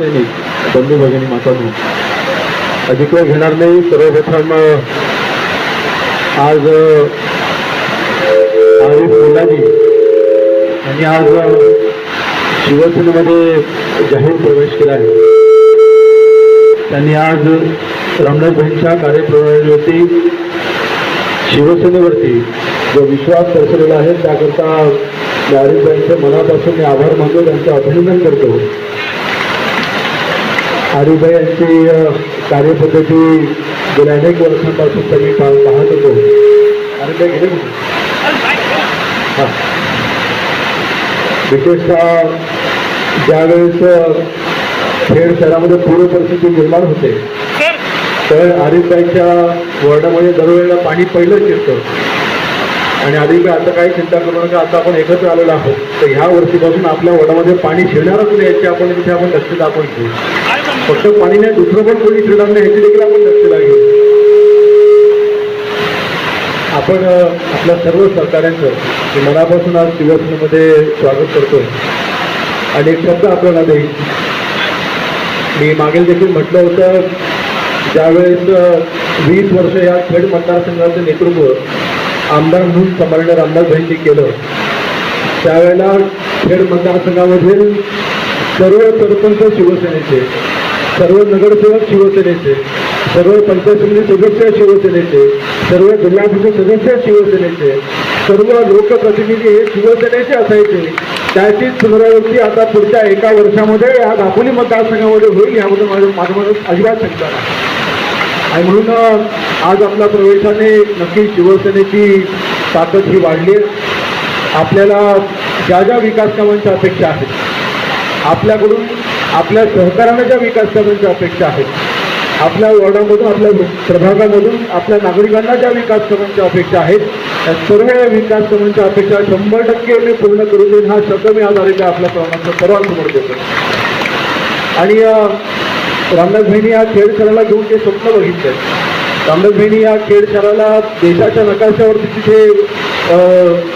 नाही बंधू भगिनी मातांनो अधिक वेळ घेणार नाही सर्वप्रथम आज आरिफ मुलानी आणि आज शिवसेनेमध्ये जाहीर प्रवेश केला आहे. त्यांनी आज रामनाथभाईंच्या कार्यप्रणालीवरती शिवसेनेवरती जो विश्वास दर्शवलेला आहे त्याकरता मी मनापासून मी आभार मानतो त्यांचं अभिनंदन करतो. आरिफबाई यांची कार्यपद्धती गेल्या अनेक वर्षांपासून त्यांनी पाहत होतो. आरिफबाई गेले? हा. विशेषतः ज्यावेळेस खेड शहरामध्ये पूर परिस्थिती निर्माण होते तर आरिफबाईच्या वॉर्डामध्ये दरवेळेला पाणी पहिलं शिरतं. आणि आरिफबाई आता काही चिंता करू नका आता आपण एकत्र आलेलो आहोत. तर ह्या वर्षीपासून आपल्या वॉर्डामध्ये पाणी शिरणारच नाही याची आपण तिथे आपण दक्षता आपण घेऊ फक्त पाणी नाही दुसरं पण कोणी शिरणार नाही ह्याची देखील आपण लक्ष लागेल आपण आपल्या सर्व सहकाऱ्यांचं मनापासून आज शिवसेनेमध्ये स्वागत करतो. आणि एक शब्द आपल्याला देईल मी मागील देखील म्हटलं होतं ज्यावेळेस वीस वर्ष या खेड मतदारसंघाचं नेतृत्व आमदार म्हणून सांभाळणार रामदासभाईंनी केलं त्यावेळेला खेड मतदारसंघामधील सर्व सरपंच शिवसेनेचे सर्व नगरसेवक शिवसेनेचे सर्व पंचायत समिती सदस्य शिवसेनेचे सर्व जिल्हा परिषद सदस्य शिवसेनेचे सर्व लोकप्रतिनिधी हे शिवसेनेचे असायचे त्याचीच पुनरावृत्ती आता पुढच्या एका वर्षामध्ये या दापोली मतदारसंघामध्ये होईल यामध्ये माझं माझं माझं अजिबात शंका आणि म्हणून आज आपल्या प्रवेशाने नक्की शिवसेनेची ताकद ही वाढली आहे. आपल्याला ज्या ज्या विकास कामांच्या अपेक्षा आहेत आपल्याकडून आपल्या सहकार्याने ज्या विकास कामांच्या अपेक्षा आहेत आपल्या वॉर्डामधून आपल्या प्रभागामधून आपल्या नागरिकांना ज्या विकास कामांच्या अपेक्षा आहेत त्या सर्व विकास कामांच्या अपेक्षा शंभर टक्के मी पूर्ण करून देईन. हा शब्द मी आज आलेला आपल्या सर्वांना सर्वांसमोर देतो. आणि अ, रामदास बहिणी या खेळ शहराला घेऊन ते स्वप्न बघितलं रामदास बहिणी या खेळ खेळाला देशाच्या नकाशावरती तिथे अ,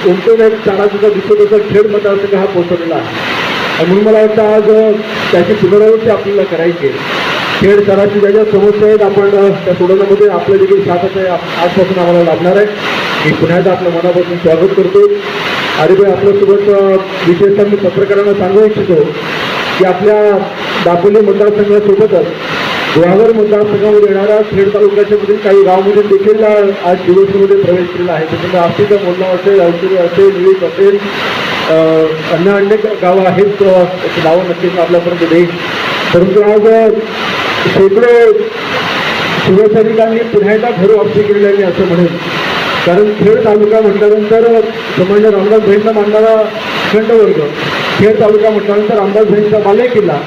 उमटून एक चारा सुद्धा दिसतो खेळ मतदारसंघ हा पोहोचवलेला आहे. आणि म्हणून मला वाटतं आज त्याची पुनरावृत्ती आपल्याला करायची आहे. खेळ शहराची ज्या ज्या समस्या आहेत आपण त्या सोडवण्यामध्ये आपलं देखील साथ आहे आजपासून आम्हाला लाभणार आहे. मी पुन्हा एकदा आपलं मनापासून स्वागत करतो. अरे आपल्यासोबत विशेषतः मी पत्रकारांना सांगू इच्छितो की आपल्या दापोली मतदारसंघासोबतच गुहागर मतदारसंघामध्ये येणाऱ्या खेड तालुक्याच्या मधील काही गावामध्ये देखील आज शिवसेनेमध्ये प्रवेश केलेला आहे. त्याच्यामध्ये आष्टीचा मोडला असेल औषधी असेल विवेक असेल अन्य अन्य गावं आहेत गावं नक्कीच आपल्यापर्यंत देईल. परंतु आज शेकडो शिवसैनिकांनी पुन्हा एकदा घर वापसी केलेली आहे असं म्हणेन. कारण खेड तालुका म्हटल्यानंतर सामान्य रामदास भाईंना मानणारा खंडवर्ग खेड तालुका म्हटल्यानंतर रामदास भाईंचा बाले किल्ला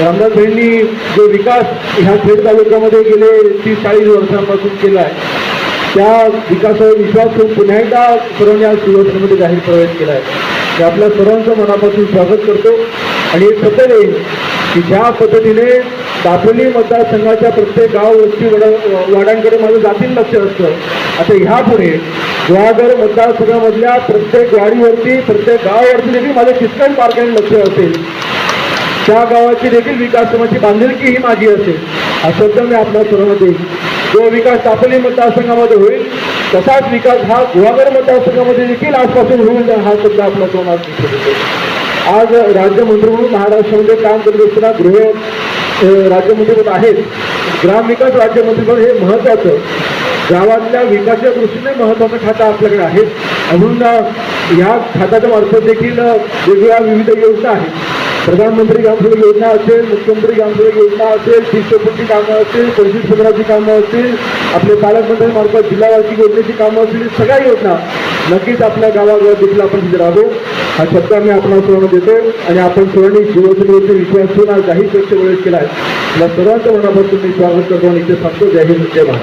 रामदास भाईंनी जो विकास ह्या खेड तालुक्यामध्ये गेले तीस चाळीस वर्षांपासून केला आहे. त्या विकासावर विश्वास ठेवून पुन्हा एकदा सर्वांनी आज शिवसेनेमध्ये जाहीर प्रवेश केला आहे मी आपल्या सर्वांचं मनापासून स्वागत करतो. आणि एक सत्य येईल की ज्या पद्धतीने दापोली मतदारसंघाच्या प्रत्येक गाव वस्ती वडा वाड्यांकडे माझं जातीन लक्ष असतं. आता ह्यापुढे गुहागर मतदारसंघामधल्या प्रत्येक वाडीवरती प्रत्येक गावावरती देखील माझं किचकन बारकाईने लक्ष असेल. त्या गावाची देखील विकास कामाची बांधिलकी ही माझी असेल? असं तर मी आपल्या सर्वांना देईल जो विकास दापोली मतदारसंघामध्ये होईल तसाच विकास हा गुहागर मतदारसंघामध्ये देखील आजपासून होईल हा शब्द आपल्या तोंडात दिसत होतो. आज राज्यमंत्री म्हणून महाराष्ट्रामध्ये काम करत असताना गृह अ, राज्यमंत्री आहेत. ग्रामविकास राज्यमंत्री पद हे महत्त्वाचं. गावातल्या विकासाच्या दृष्टीने महत्त्वाचं खातं आपल्याकडे आहे म्हणून ह्या या खात्याच्या मार्फत देखील वेगवेगळ्या विविध योजना आहेत. प्रधानमंत्री ग्रामसडक योजना असेल मुख्यमंत्री ग्रामसडक योजना असेल शिष्यपूर्ती कामं असतील पंचवीस पंधराची कामं असतील आपले पालकमंत्र्यांमार्फत जिल्हावार्षिक योजनेची कामं असतील सगळ्या योजना नक्कीच आपल्या गावागावात देखील आपण तिथे राहतो हा शब्द मी आपण सर्वांना देतो आणि आपण सर्वांनी शिवसेनेवरती विश्वास ठेवून आज जाहीरपेक्षा वेळेस केला आहे या सर्वांचं मनापासून मी स्वागत करतो आणि इथे सांगतो जय हिंद जय महाराष्ट्र